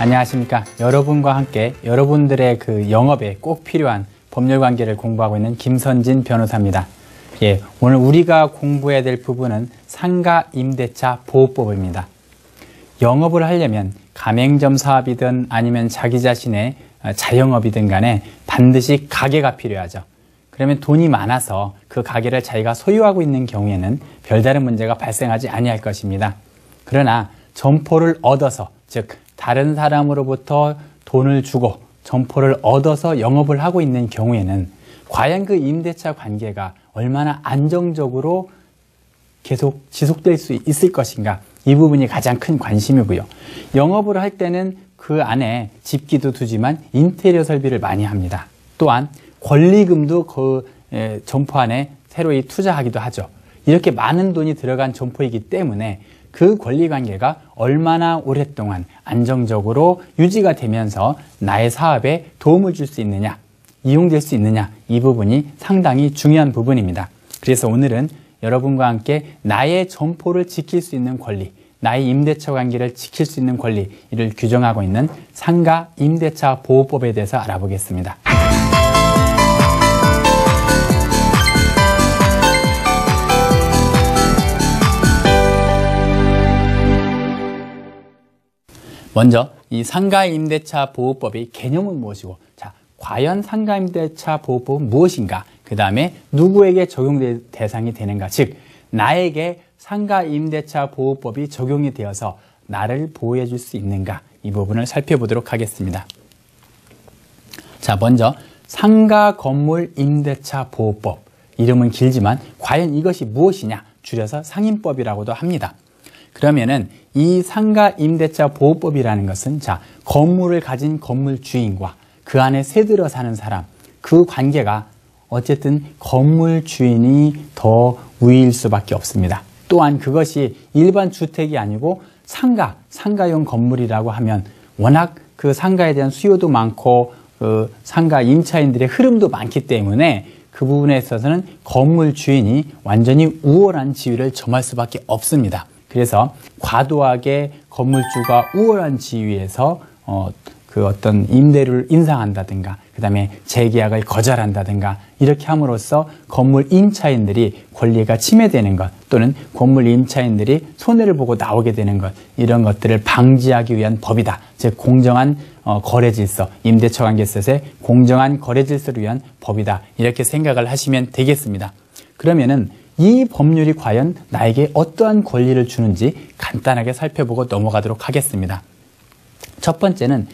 예, 안녕하십니까. 여러분과 함께 여러분들의 그 영업에 꼭 필요한 법률 관계를 공부하고 있는 김선진 변호사입니다. 예, 오늘 우리가 공부해야 될 부분은 상가 임대차 보호법입니다. 영업을 하려면 가맹점 사업이든 아니면 자기 자신의 자영업이든 간에 반드시 가게가 필요하죠. 그러면 돈이 많아서 그 가게를 자기가 소유하고 있는 경우에는 별다른 문제가 발생하지 아니할 것입니다. 그러나 점포를 얻어서 즉 다른 사람으로부터 돈을 주고 점포를 얻어서 영업을 하고 있는 경우에는 과연 그 임대차 관계가 얼마나 안정적으로 계속 지속될 수 있을 것인가 이 부분이 가장 큰 관심이고요. 영업을 할 때는 그 안에 집기도 두지만 인테리어 설비를 많이 합니다. 또한 권리금도 그 점포 안에 새로이 투자하기도 하죠. 이렇게 많은 돈이 들어간 점포이기 때문에 그 권리 관계가 얼마나 오랫동안 안정적으로 유지가 되면서 나의 사업에 도움을 줄 수 있느냐, 이용될 수 있느냐, 이 부분이 상당히 중요한 부분입니다. 그래서 오늘은 여러분과 함께 나의 점포를 지킬 수 있는 권리, 나의 임대차 관계를 지킬 수 있는 권리, 이를 규정하고 있는 상가 임대차 보호법에 대해서 알아보겠습니다. 먼저 이 상가임대차 보호법의 개념은 무엇이고 자 과연 상가임대차 보호법은 무엇인가? 그 다음에 누구에게 적용 대상이 되는가? 즉 나에게 상가임대차 보호법이 적용이 되어서 나를 보호해 줄 수 있는가? 이 부분을 살펴보도록 하겠습니다. 자 먼저 상가 건물 임대차 보호법. 이름은 길지만 과연 이것이 무엇이냐? 줄여서 상임법이라고도 합니다. 그러면은 이 상가 임대차 보호법이라는 것은 자 건물을 가진 건물 주인과 그 안에 새들어 사는 사람 그 관계가 어쨌든 건물 주인이 더 우위일 수밖에 없습니다. 또한 그것이 일반 주택이 아니고 상가, 상가용 건물이라고 하면 워낙 그 상가에 대한 수요도 많고 그 상가 임차인들의 흐름도 많기 때문에 그 부분에 있어서는 건물 주인이 완전히 우월한 지위를 점할 수밖에 없습니다. 그래서 과도하게 건물주가 우월한 지위에서 어, 그 어떤 임대료를 인상한다든가 그다음에 재계약을 거절한다든가 이렇게 함으로써 건물 임차인들이 권리가 침해되는 것 또는 건물 임차인들이 손해를 보고 나오게 되는 것 이런 것들을 방지하기 위한 법이다. 즉 공정한 어, 거래 질서, 임대차 관계세의 공정한 거래 질서를 위한 법이다. 이렇게 생각을 하시면 되겠습니다. 그러면은 이 법률이 과연 나에게 어떠한 권리를 주는지 간단하게 살펴보고 넘어가도록 하겠습니다. 첫 번째는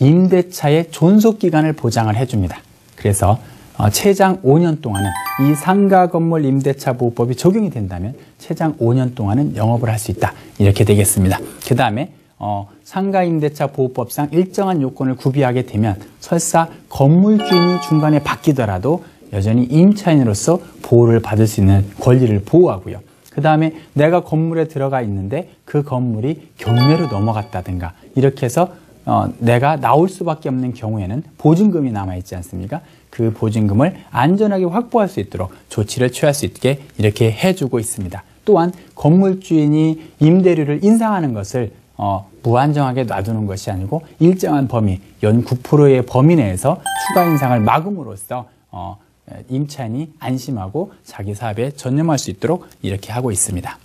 임대차의 존속 기간을 보장을 해줍니다. 그래서 어, 최장 5년 동안은 이 상가 건물 임대차 보호법이 적용이 된다면 최장 5년 동안은 영업을 할 수 있다. 이렇게 되겠습니다. 그 다음에 어, 상가 임대차 보호법상 일정한 요건을 구비하게 되면 설사 건물 주인이 중간에 바뀌더라도 여전히 임차인으로서 보호를 받을 수 있는 권리를 보호하고요. 그 다음에 내가 건물에 들어가 있는데 그 건물이 경매로 넘어갔다든가 이렇게 해서 어, 내가 나올 수밖에 없는 경우에는 보증금이 남아있지 않습니까? 그 보증금을 안전하게 확보할 수 있도록 조치를 취할 수 있게 이렇게 해주고 있습니다. 또한 건물 주인이 임대료를 인상하는 것을 어, 무한정하게 놔두는 것이 아니고 일정한 범위, 연 9%의 범위 내에서 추가 인상을 막음으로써 어, 임차인이 안심하고 자기 사업에 전념할 수 있도록 이렇게 하고 있습니다.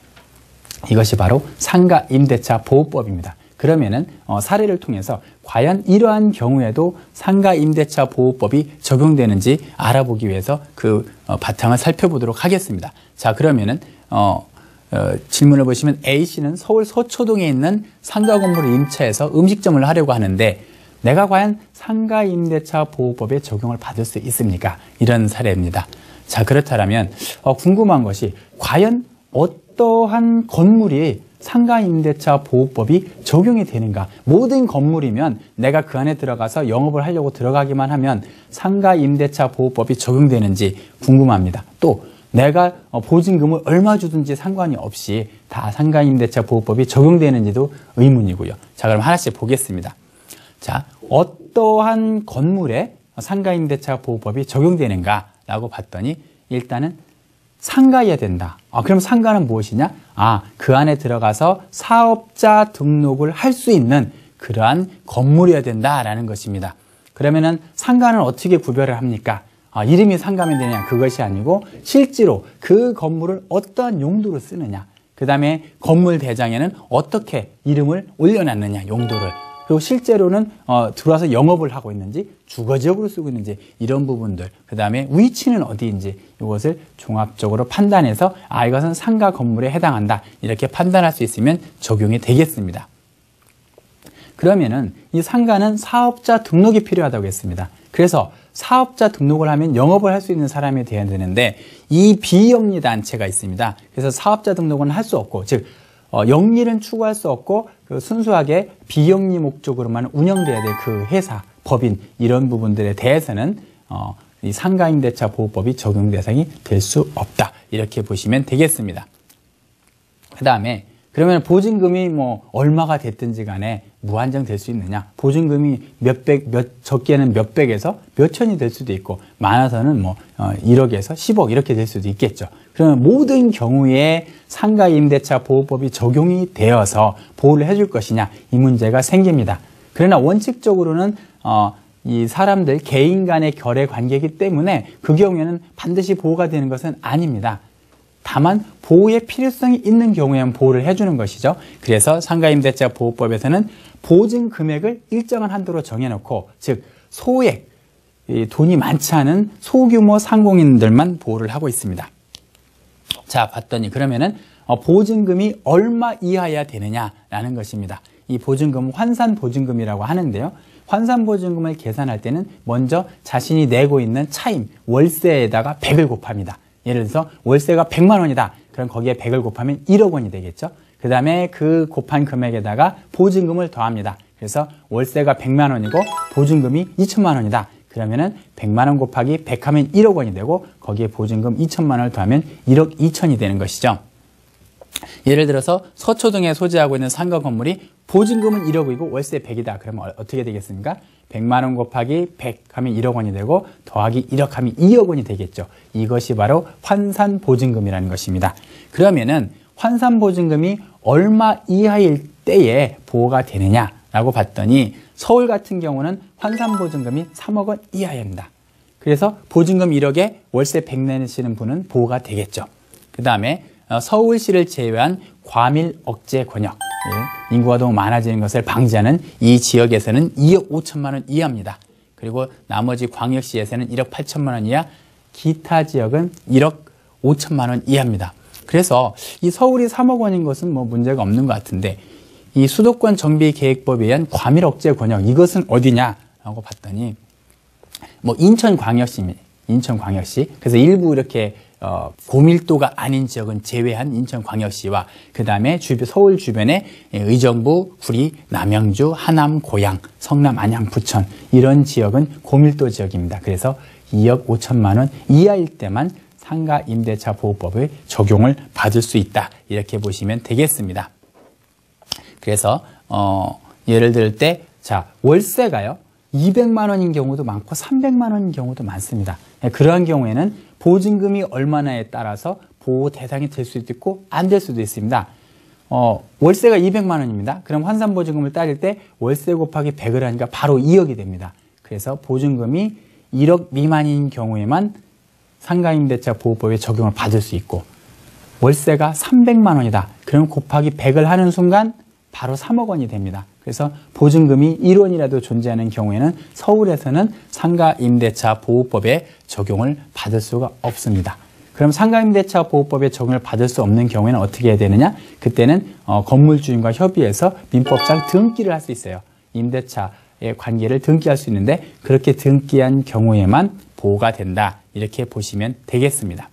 이것이 바로 상가 임대차 보호법입니다. 그러면은 어, 사례를 통해서 과연 이러한 경우에도 상가 임대차 보호법이 적용되는지 알아보기 위해서 그 어, 바탕을 살펴보도록 하겠습니다. 자 그러면은 어, 어, 질문을 보시면 A 씨는 서울 서초동에 있는 상가 건물을 임차해서 음식점을 하려고 하는데 내가 과연 상가 임대차 보호법에 적용을 받을 수 있습니까? 이런 사례입니다. 자, 그렇다면 어, 궁금한 것이 과연 어떠한 건물이 상가 임대차 보호법이 적용이 되는가? 모든 건물이면 내가 그 안에 들어가서 영업을 하려고 들어가기만 하면 상가 임대차 보호법이 적용되는지 궁금합니다. 또 내가 어, 보증금을 얼마 주든지 상관이 없이 다 상가 임대차 보호법이 적용되는지도 의문이고요. 자, 그럼 하나씩 보겠습니다. 자, 어떠한 건물에 상가임대차 보호법이 적용되는가라고 봤더니 일단은 상가여야 된다. 아, 그럼 상가는 무엇이냐? 아, 그 안에 들어가서 사업자 등록을 할 수 있는 그러한 건물이어야 된다라는 것입니다. 그러면은 상가는 어떻게 구별을 합니까? 아, 이름이 상가면 되냐 그것이 아니고 실제로 그 건물을 어떠한 용도로 쓰느냐 그 다음에 건물 대장에는 어떻게 이름을 올려놨느냐 용도를 그리고 실제로는 어, 들어와서 영업을 하고 있는지 주거 지역으로 쓰고 있는지 이런 부분들 그 다음에 위치는 어디인지 이것을 종합적으로 판단해서 아 이것은 상가 건물에 해당한다 이렇게 판단할 수 있으면 적용이 되겠습니다. 그러면은 이 상가는 사업자 등록이 필요하다고 했습니다. 그래서 사업자 등록을 하면 영업을 할 수 있는 사람이 되어야 되는데 이 비영리 단체가 있습니다. 그래서 사업자 등록은 할 수 없고 즉 어, 영리는 추구할 수 없고 그 순수하게 비영리 목적으로만 운영돼야 될 그 회사, 법인 이런 부분들에 대해서는 어, 이 상가임대차 보호법이 적용 대상이 될 수 없다 이렇게 보시면 되겠습니다. 그 다음에 그러면 보증금이 뭐 얼마가 됐든지 간에 무한정 될 수 있느냐? 보증금이 몇백, 몇, 적게는 몇백에서 몇천이 될 수도 있고, 많아서는 뭐, 어, 1억에서 10억 이렇게 될 수도 있겠죠. 그러면 모든 경우에 상가 임대차 보호법이 적용이 되어서 보호를 해줄 것이냐? 이 문제가 생깁니다. 그러나 원칙적으로는, 어, 이 사람들 개인 간의 결의 관계이기 때문에 그 경우에는 반드시 보호가 되는 것은 아닙니다. 다만 보호의 필요성이 있는 경우에만 보호를 해주는 것이죠. 그래서 상가임대차 보호법에서는 보증 금액을 일정한 한도로 정해놓고 즉 소액 돈이 많지 않은 소규모 상공인들만 보호를 하고 있습니다. 자 봤더니 그러면은 어, 보증금이 얼마 이하여야 되느냐라는 것입니다. 이 보증금은 환산 보증금이라고 하는데요. 환산 보증금을 계산할 때는 먼저 자신이 내고 있는 차임 월세에다가 100을 곱합니다. 예를 들어서 월세가 100만 원이다. 그럼 거기에 100을 곱하면 1억 원이 되겠죠. 그 다음에 그 곱한 금액에다가 보증금을 더합니다. 그래서 월세가 100만 원이고 보증금이 2천만 원이다. 그러면은 100만 원 곱하기 100 하면 1억 원이 되고 거기에 보증금 2천만 원을 더하면 1억 2천이 되는 것이죠. 예를 들어서 서초동에 소재하고 있는 상가 건물이 보증금은 1억이고 월세 100이다. 그러면 어, 어떻게 되겠습니까? 100만 원 곱하기 100 하면 1억 원이 되고 더하기 1억 하면 2억 원이 되겠죠. 이것이 바로 환산 보증금이라는 것입니다. 그러면은 환산 보증금이 얼마 이하일 때에 보호가 되느냐라고 봤더니 서울 같은 경우는 환산 보증금이 3억 원 이하입니다. 그래서 보증금 1억에 월세 100 내시는 분은 보호가 되겠죠. 그 다음에 어, 서울시를 제외한 과밀 억제 권역, 예, 인구가 너무 많아지는 것을 방지하는 이 지역에서는 2억 5천만 원 이하입니다. 그리고 나머지 광역시에서는 1억 8천만 원 이하, 기타 지역은 1억 5천만 원 이하입니다. 그래서 이 서울이 3억 원인 것은 뭐 문제가 없는 것 같은데 이 수도권 정비 계획법에 의한 과밀 억제 권역 이것은 어디냐라고 봤더니 뭐 인천광역시입니다. 인천광역시. 그래서 일부 이렇게 어, 고밀도가 아닌 지역은 제외한 인천광역시와 그 다음에 주변 서울 주변에 의정부, 구리, 남양주, 하남, 고양, 성남, 안양, 부천 이런 지역은 고밀도 지역입니다. 그래서 2억 5천만 원 이하일 때만 상가 임대차 보호법의 적용을 받을 수 있다 이렇게 보시면 되겠습니다. 그래서 어, 예를 들 때 자 월세가요 200만 원인 경우도 많고 300만 원인 경우도 많습니다. 그러한 경우에는 보증금이 얼마나에 따라서 보호 대상이 될 수도 있고 안 될 수도 있습니다. 어, 월세가 200만 원입니다. 그럼 환산 보증금을 따질 때 월세 곱하기 100을 하니까 바로 2억이 됩니다. 그래서 보증금이 1억 미만인 경우에만 상가임대차 보호법에 적용을 받을 수 있고 월세가 300만 원이다. 그럼 곱하기 100을 하는 순간 바로 3억 원이 됩니다. 그래서 보증금이 1원이라도 존재하는 경우에는 서울에서는 상가 임대차 보호법에 적용을 받을 수가 없습니다. 그럼 상가임대차 보호법에 적용을 받을 수 없는 경우에는 어떻게 해야 되느냐? 그때는 어, 건물주인과 협의해서 민법상 등기를 할 수 있어요. 임대차의 관계를 등기할 수 있는데 그렇게 등기한 경우에만 보호가 된다. 이렇게 보시면 되겠습니다.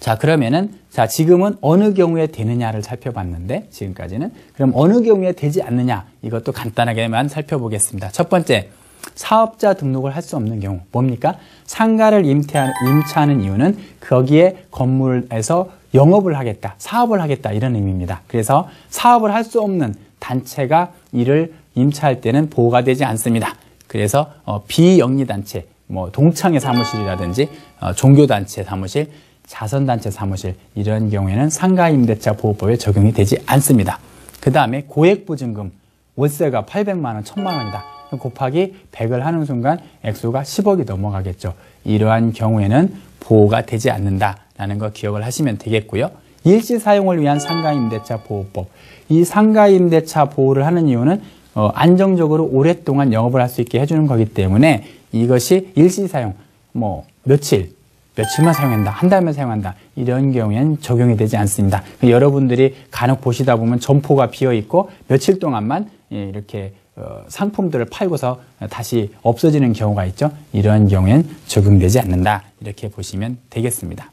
자, 그러면은, 자, 지금은 어느 경우에 되느냐를 살펴봤는데, 지금까지는. 그럼 어느 경우에 되지 않느냐, 이것도 간단하게만 살펴보겠습니다. 첫 번째, 사업자 등록을 할 수 없는 경우, 뭡니까? 상가를 임태하는, 임차하는 이유는 거기에 건물에서 영업을 하겠다, 사업을 하겠다, 이런 의미입니다. 그래서 사업을 할 수 없는 단체가 이를 임차할 때는 보호가 되지 않습니다. 그래서 어, 비영리단체, 뭐 동창회 사무실이라든지 어, 종교단체 사무실, 자선단체 사무실 이런 경우에는 상가임대차 보호법에 적용이 되지 않습니다. 그 다음에 고액보증금 월세가 800만 원, 1000만 원이다. 곱하기 100을 하는 순간 액수가 10억이 넘어가겠죠. 이러한 경우에는 보호가 되지 않는다라는 거 기억을 하시면 되겠고요. 일시 사용을 위한 상가임대차 보호법. 이 상가임대차 보호를 하는 이유는 어, 안정적으로 오랫동안 영업을 할 수 있게 해주는 거기 때문에 이것이 일시 사용, 뭐 며칠, 며칠만 사용한다, 한 달만 사용한다 이런 경우에는 적용이 되지 않습니다. 여러분들이 간혹 보시다 보면 점포가 비어 있고 며칠 동안만 예, 이렇게 어, 상품들을 팔고서 다시 없어지는 경우가 있죠. 이러한 경우엔 적용되지 않는다 이렇게 보시면 되겠습니다.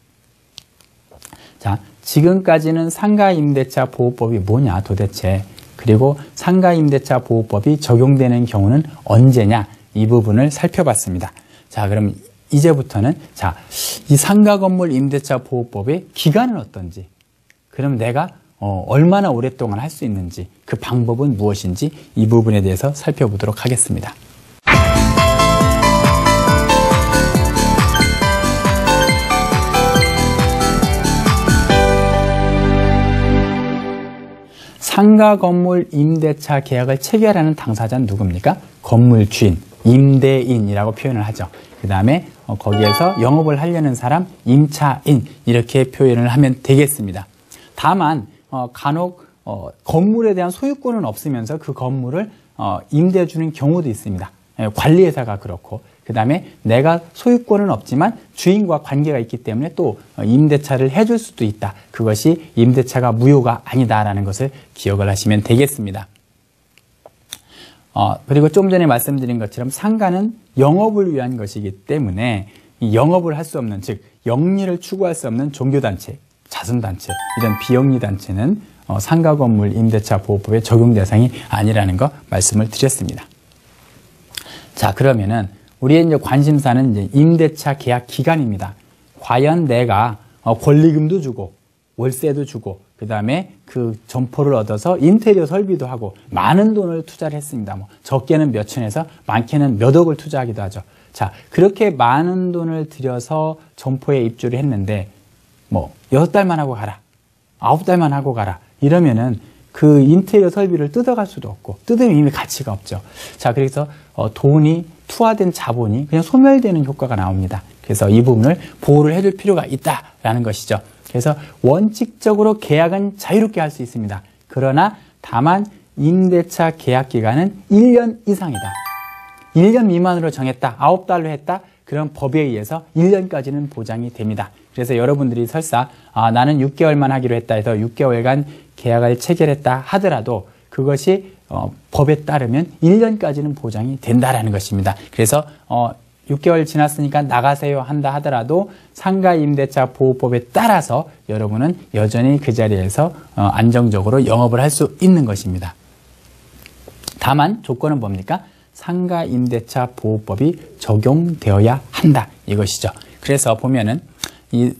자, 지금까지는 상가임대차 보호법이 뭐냐 도대체 그리고 상가임대차 보호법이 적용되는 경우는 언제냐 이 부분을 살펴봤습니다. 자, 그럼 이제부터는 자, 이 상가 건물 임대차 보호법의 기간은 어떤지 그럼 내가 어, 얼마나 오랫동안 할 수 있는지 그 방법은 무엇인지 이 부분에 대해서 살펴보도록 하겠습니다. 상가 건물 임대차 계약을 체결하는 당사자는 누굽니까? 건물 주인, 임대인이라고 표현을 하죠. 그 다음에 어, 거기에서 영업을 하려는 사람, 임차인 이렇게 표현을 하면 되겠습니다. 다만 어, 간혹 어, 건물에 대한 소유권은 없으면서 그 건물을 임대해 주는 경우도 있습니다. 예, 관리회사가 그렇고 그 다음에 내가 소유권은 없지만 주인과 관계가 있기 때문에 또 임대차를 해줄 수도 있다. 그것이 임대차가 무효가 아니다라는 것을 기억을 하시면 되겠습니다. 어, 그리고 좀 전에 말씀드린 것처럼 상가는 영업을 위한 것이기 때문에 영업을 할 수 없는, 즉, 영리를 추구할 수 없는 종교단체, 자선단체, 이런 비영리 단체는 어, 상가 건물 임대차 보호법의 적용 대상이 아니라는 거 말씀을 드렸습니다. 자, 그러면은 우리의 이제 관심사는 이제 임대차 계약 기간입니다. 과연 내가 어, 권리금도 주고 월세도 주고 그 다음에 그 점포를 얻어서 인테리어 설비도 하고 많은 돈을 투자를 했습니다. 뭐 적게는 몇 천에서 많게는 몇 억을 투자하기도 하죠. 자 그렇게 많은 돈을 들여서 점포에 입주를 했는데 뭐 여섯 달만 하고 가라, 아홉 달만 하고 가라 이러면은 그 인테리어 설비를 뜯어갈 수도 없고 뜯으면 이미 가치가 없죠. 자 그래서 어, 돈이 투하된 자본이 그냥 소멸되는 효과가 나옵니다. 그래서 이 부분을 보호를 해줄 필요가 있다라는 것이죠. 그래서 원칙적으로 계약은 자유롭게 할 수 있습니다. 그러나 다만 임대차 계약 기간은 1년 이상이다. 1년 미만으로 정했다. 9달로 했다. 그런 법에 의해서 1년까지는 보장이 됩니다. 그래서 여러분들이 설사 아, 나는 6개월만 하기로 했다 해서 6개월간 계약을 체결했다 하더라도 그것이 어, 법에 따르면 1년까지는 보장이 된다라는 것입니다. 그래서 어, 6개월 지났으니까 나가세요 한다 하더라도 상가 임대차 보호법에 따라서 여러분은 여전히 그 자리에서 어, 안정적으로 영업을 할 수 있는 것입니다. 다만 조건은 뭡니까? 상가 임대차 보호법이 적용되어야 한다 이것이죠. 그래서 보면은 이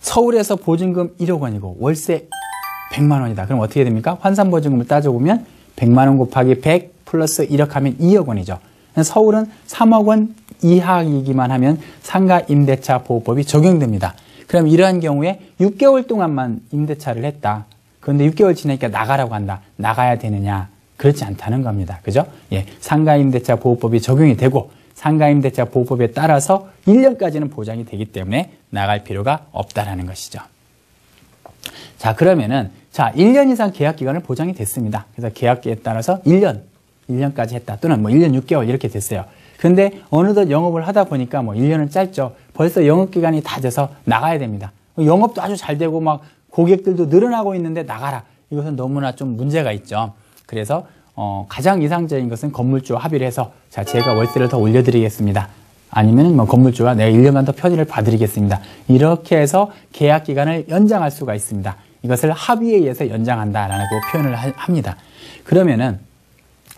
서울에서 보증금 1억 원이고 월세 100만 원이다. 그럼 어떻게 됩니까? 환산 보증금을 따져보면 100만 원 곱하기 100 플러스 1억 하면 2억 원이죠. 서울은 3억 원 이하이기만 하면 상가 임대차 보호법이 적용됩니다. 그럼 이러한 경우에 6개월 동안만 임대차를 했다. 그런데 6개월 지나니까 나가라고 한다. 나가야 되느냐? 그렇지 않다는 겁니다. 그죠? 예. 상가 임대차 보호법이 적용이 되고 상가 임대차 보호법에 따라서 1년까지는 보장이 되기 때문에 나갈 필요가 없다라는 것이죠. 자, 그러면은 자, 1년 이상 계약 기간을 보장이 됐습니다. 그래서 계약기에 따라서 1년, 1년까지 했다. 또는 뭐 1년 6개월 이렇게 됐어요. 근데 어느덧 영업을 하다 보니까 뭐 1년은 짧죠. 벌써 영업 기간이 다 돼서 나가야 됩니다. 영업도 아주 잘 되고 막 고객들도 늘어나고 있는데 나가라. 이것은 너무나 좀 문제가 있죠. 그래서 어, 가장 이상적인 것은 건물주와 합의를 해서 자 제가 월세를 더 올려드리겠습니다. 아니면 뭐 건물주가 내가 1년간 더 편의를 봐드리겠습니다. 이렇게 해서 계약 기간을 연장할 수가 있습니다. 이것을 합의에 의해서 연장한다라고 표현을 합니다. 그러면은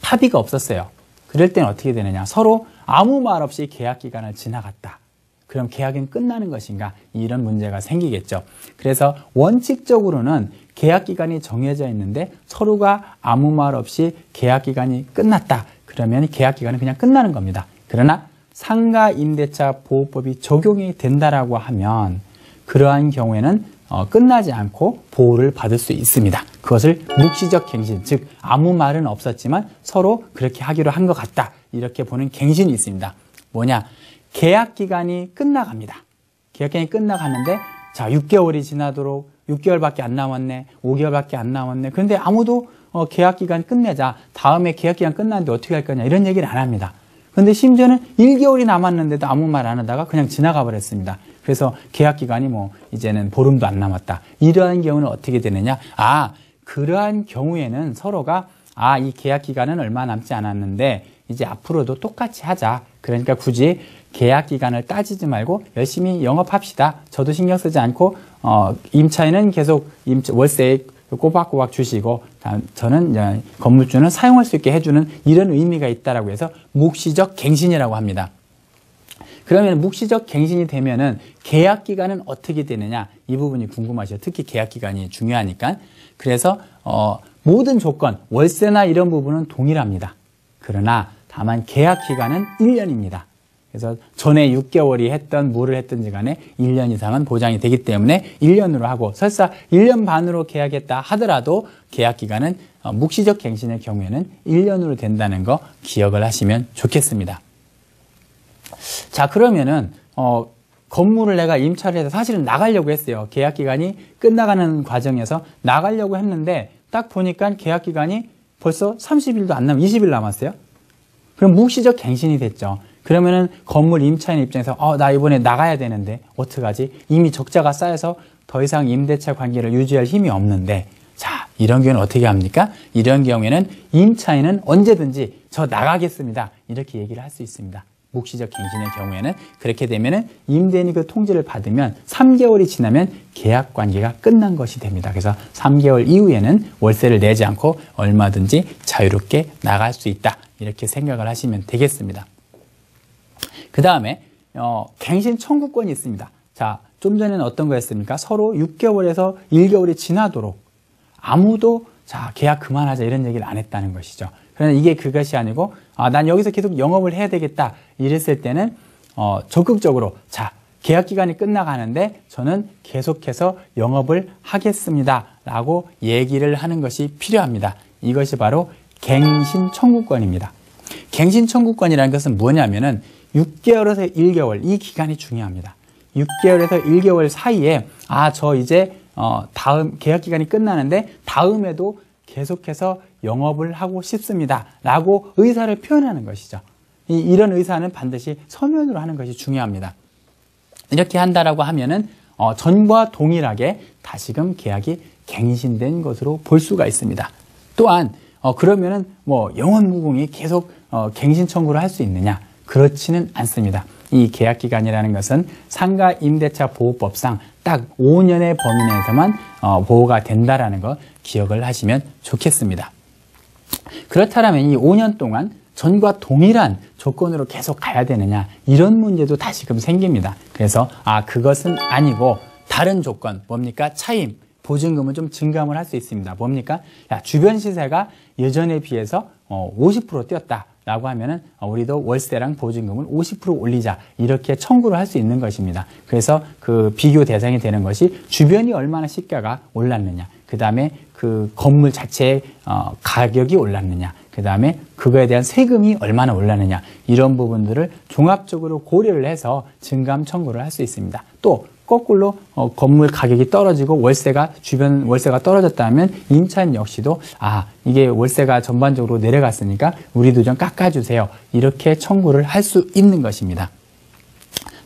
합의가 없었어요. 그럴 때는 어떻게 되느냐? 서로 아무 말 없이 계약 기간을 지나갔다. 그럼 계약은 끝나는 것인가? 이런 문제가 생기겠죠. 그래서 원칙적으로는 계약 기간이 정해져 있는데 서로가 아무 말 없이 계약 기간이 끝났다. 그러면 계약 기간은 그냥 끝나는 겁니다. 그러나 상가 임대차 보호법이 적용이 된다라고 하면 그러한 경우에는 어, 끝나지 않고 보호를 받을 수 있습니다. 그것을 묵시적 갱신, 즉 아무 말은 없었지만 서로 그렇게 하기로 한 것 같다. 이렇게 보는 갱신이 있습니다. 뭐냐? 계약 기간이 끝나갑니다. 계약 기간이 끝나가는데 자 6개월이 지나도록 6개월밖에 안 남았네, 5개월밖에 안 남았네. 그런데 아무도 어, 계약 기간 끝내자. 다음에 계약 기간 끝났는데 어떻게 할 거냐 이런 얘기를 안 합니다. 그런데 심지어는 1개월이 남았는데도 아무 말 안 하다가 그냥 지나가 버렸습니다. 그래서 계약 기간이 뭐 이제는 보름도 안 남았다. 이러한 경우는 어떻게 되느냐? 아, 그러한 경우에는 서로가 아, 이 계약 기간은 얼마 남지 않았는데 이제 앞으로도 똑같이 하자. 그러니까 굳이 계약 기간을 따지지 말고 열심히 영업합시다. 저도 신경 쓰지 않고 어, 임차인은 계속 임차, 월세 꼬박꼬박 주시고 저는 건물주는 사용할 수 있게 해주는 이런 의미가 있다라고 해서 묵시적 갱신이라고 합니다. 그러면 묵시적 갱신이 되면은 계약 기간은 어떻게 되느냐 이 부분이 궁금하죠. 특히 계약 기간이 중요하니까. 그래서 어, 모든 조건 월세나 이런 부분은 동일합니다. 그러나 다만 계약 기간은 1년입니다. 그래서 전에 6개월이 했던 뭐를 했든지 간에 1년 이상은 보장이 되기 때문에 1년으로 하고 설사 1년 반으로 계약했다 하더라도 계약 기간은 어, 묵시적 갱신의 경우에는 1년으로 된다는 거 기억을 하시면 좋겠습니다. 자 그러면은 어, 건물을 내가 임차를 해서 사실은 나가려고 했어요. 계약 기간이 끝나가는 과정에서 나가려고 했는데 딱 보니까 계약 기간이 벌써 30일도 안 남, 20일 남았어요. 그럼 묵시적 갱신이 됐죠. 그러면은 건물 임차인 입장에서 어, 나 이번에 나가야 되는데 어떡하지? 이미 적자가 쌓여서 더 이상 임대차 관계를 유지할 힘이 없는데 자, 이런 경우는 어떻게 합니까? 이런 경우에는 임차인은 언제든지 저 나가겠습니다. 이렇게 얘기를 할 수 있습니다. 묵시적 갱신의 경우에는 그렇게 되면은 임대인이 그 통지를 받으면 3개월이 지나면 계약 관계가 끝난 것이 됩니다. 그래서 3개월 이후에는 월세를 내지 않고 얼마든지 자유롭게 나갈 수 있다. 이렇게 생각을 하시면 되겠습니다. 그 다음에 어, 갱신 청구권이 있습니다. 자, 좀 전에는 어떤 거였습니까? 서로 6개월에서 1개월이 지나도록 아무도 자 계약 그만하자 이런 얘기를 안 했다는 것이죠. 그러나 이게 그것이 아니고 아, 난 여기서 계속 영업을 해야 되겠다 이랬을 때는 어, 적극적으로 자 계약 기간이 끝나가는데 저는 계속해서 영업을 하겠습니다라고 얘기를 하는 것이 필요합니다. 이것이 바로 갱신 청구권입니다. 갱신 청구권이라는 것은 뭐냐면은 6개월에서 1개월 이 기간이 중요합니다. 6개월에서 1개월 사이에 아 저 이제 어 다음 계약 기간이 끝나는데 다음에도 계속해서 영업을 하고 싶습니다 라고 의사를 표현하는 것이죠. 이, 이런 의사는 반드시 서면으로 하는 것이 중요합니다. 이렇게 한다라고 하면은 어, 전과 동일하게 다시금 계약이 갱신된 것으로 볼 수가 있습니다. 또한 어, 그러면은 뭐 영원 무궁이 계속 어, 갱신 청구를 할 수 있느냐? 그렇지는 않습니다. 이 계약 기간이라는 것은 상가 임대차 보호법상 딱 5년의 범위 내에서만 어, 보호가 된다라는 거 기억을 하시면 좋겠습니다. 그렇다면 이 5년 동안 전과 동일한 조건으로 계속 가야 되느냐 이런 문제도 다시금 생깁니다. 그래서 아 그것은 아니고 다른 조건 뭡니까 차임 보증금은 좀 증감을 할 수 있습니다. 뭡니까? 야, 주변 시세가 예전에 비해서 어, 50% 뛰었다. 라고 하면은 어, 우리도 월세랑 보증금을 50% 올리자 이렇게 청구를 할 수 있는 것입니다. 그래서 그 비교 대상이 되는 것이 주변이 얼마나 시가가 올랐느냐, 그 다음에 그 건물 자체의 어, 가격이 올랐느냐, 그 다음에 그거에 대한 세금이 얼마나 올랐느냐 이런 부분들을 종합적으로 고려를 해서 증감 청구를 할 수 있습니다. 또 거꾸로 어, 건물 가격이 떨어지고 월세가 주변 월세가 떨어졌다면 임차인 역시도 아 이게 월세가 전반적으로 내려갔으니까 우리도 좀 깎아주세요 이렇게 청구를 할 수 있는 것입니다.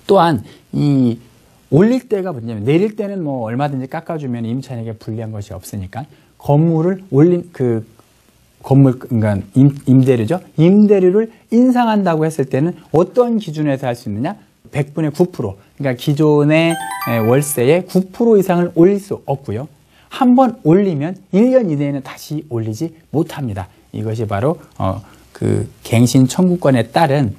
또한 이 올릴 때가 뭐냐면 내릴 때는 뭐 얼마든지 깎아주면 임차인에게 불리한 것이 없으니까 건물을 올린 그 건물 그러니까 임, 대료죠 임대료를 인상한다고 했을 때는 어떤 기준에서 할 수 있느냐? 100분의 9%. 그러니까 기존의 월세의 9% 이상을 올릴 수 없고요. 한 번 올리면 1년 이내에는 다시 올리지 못합니다. 이것이 바로 어, 그 갱신 청구권에 따른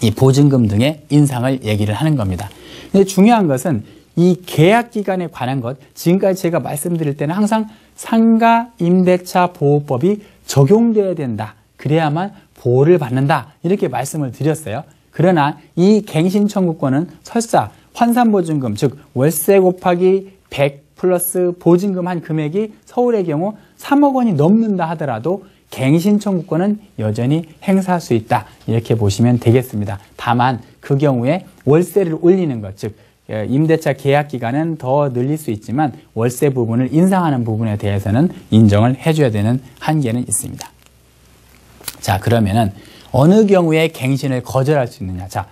이 보증금 등의 인상을 얘기를 하는 겁니다. 근데 중요한 것은 이 계약 기간에 관한 것, 지금까지 제가 말씀드릴 때는 항상 상가 임대차 보호법이 적용돼야 된다. 그래야만 보호를 받는다. 이렇게 말씀을 드렸어요. 그러나 이 갱신 청구권은 설사 환산보증금 즉 월세 곱하기 100 플러스 보증금 한 금액이 서울의 경우 3억 원이 넘는다 하더라도 갱신 청구권은 여전히 행사할 수 있다. 이렇게 보시면 되겠습니다. 다만 그 경우에 월세를 올리는 것, 즉 예, 임대차 계약 기간은 더 늘릴 수 있지만 월세 부분을 인상하는 부분에 대해서는 인정을 해줘야 되는 한계는 있습니다. 자 그러면은 어느 경우에 갱신을 거절할 수 있느냐? 자,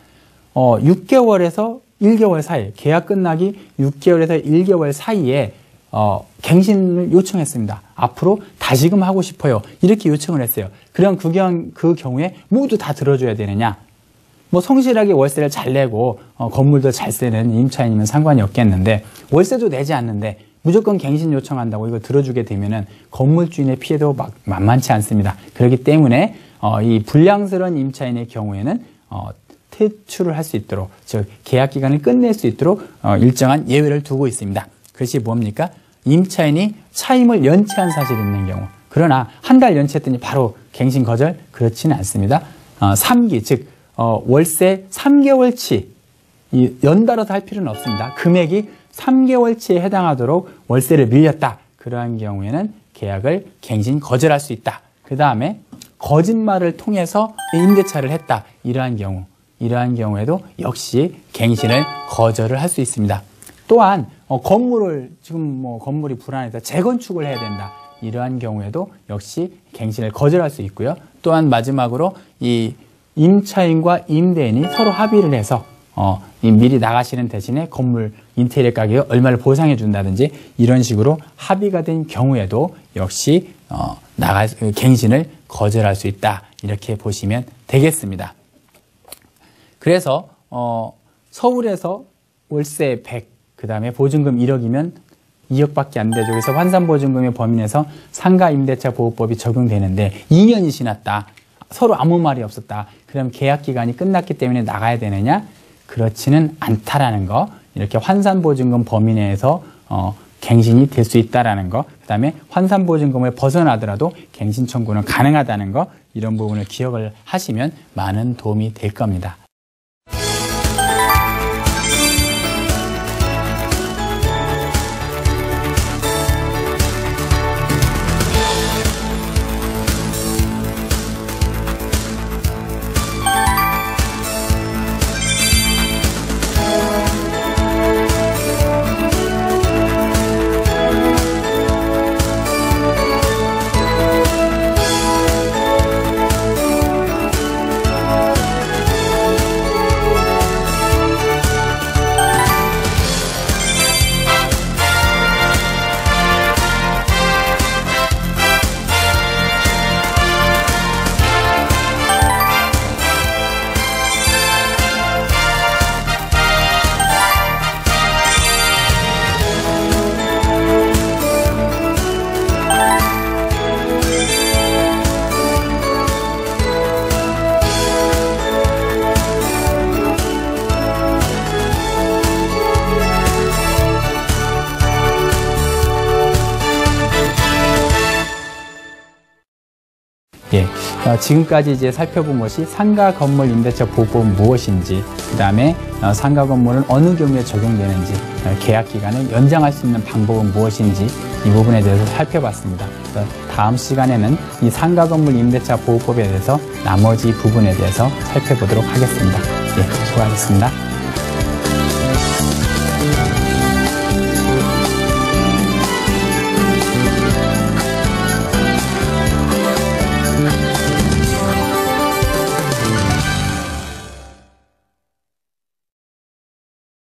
어, 6개월에서 1개월 사이 계약 끝나기 6개월에서 1개월 사이에 어, 갱신을 요청했습니다. 앞으로 다시금 하고 싶어요. 이렇게 요청을 했어요. 그럼 그, 경, 그 경우에 모두 다 들어줘야 되느냐? 뭐 성실하게 월세를 잘 내고 어, 건물도 잘 쓰는 임차인이면 상관이 없겠는데 월세도 내지 않는데 무조건 갱신 요청한다고 이거 들어주게 되면은 건물주인의 피해도 막 만만치 않습니다. 그렇기 때문에 어, 이 불량스러운 임차인의 경우에는 어, 퇴출을 할 수 있도록 즉 계약 기간을 끝낼 수 있도록 어, 일정한 예외를 두고 있습니다. 그것이 뭡니까? 임차인이 차임을 연체한 사실이 있는 경우 그러나 한 달 연체했더니 바로 갱신 거절 그렇지는 않습니다. 어, 3기 즉 어, 월세 3개월치 이 연달아서 할 필요는 없습니다. 금액이 3개월치에 해당하도록 월세를 밀렸다. 그러한 경우에는 계약을 갱신 거절할 수 있다. 그 다음에 거짓말을 통해서 임대차를 했다. 이러한 경우, 이러한 경우에도 역시 갱신을 거절을 할 수 있습니다. 또한 어, 건물을 지금 뭐 건물이 불안해서 재건축을 해야 된다. 이러한 경우에도 역시 갱신을 거절할 수 있고요. 또한 마지막으로 이 임차인과 임대인이 서로 합의를 해서 어, 미리 나가시는 대신에 건물 인테리어 가격 얼마를 보상해 준다든지 이런 식으로 합의가 된 경우에도 역시 어, 나가 갱신을 거절할 수 있다 이렇게 보시면 되겠습니다. 그래서 어, 서울에서 월세 100, 그 다음에 보증금 1억이면 2억밖에 안 되죠. 그래서 환산보증금의 범위 내에서 상가 임대차 보호법이 적용되는데 2년이 지났다. 서로 아무 말이 없었다. 그럼 계약 기간이 끝났기 때문에 나가야 되느냐? 그렇지는 않다라는 거. 이렇게 환산보증금 범위 내에서 어, 갱신이 될 수 있다라는 거. 그다음에 환산 보증금을 벗어나더라도 갱신 청구는 가능하다는 거. 이런 부분을 기억을 하시면 많은 도움이 될 겁니다. 예, 어, 지금까지 이제 살펴본 것이 상가 건물 임대차 보호법은 무엇인지, 그 다음에 어, 상가 건물은 어느 경우에 적용되는지, 어, 계약 기간을 연장할 수 있는 방법은 무엇인지 이 부분에 대해서 살펴봤습니다. 다음 시간에는 이 상가 건물 임대차 보호법에 대해서 나머지 부분에 대해서 살펴보도록 하겠습니다. 예, 수고하셨습니다.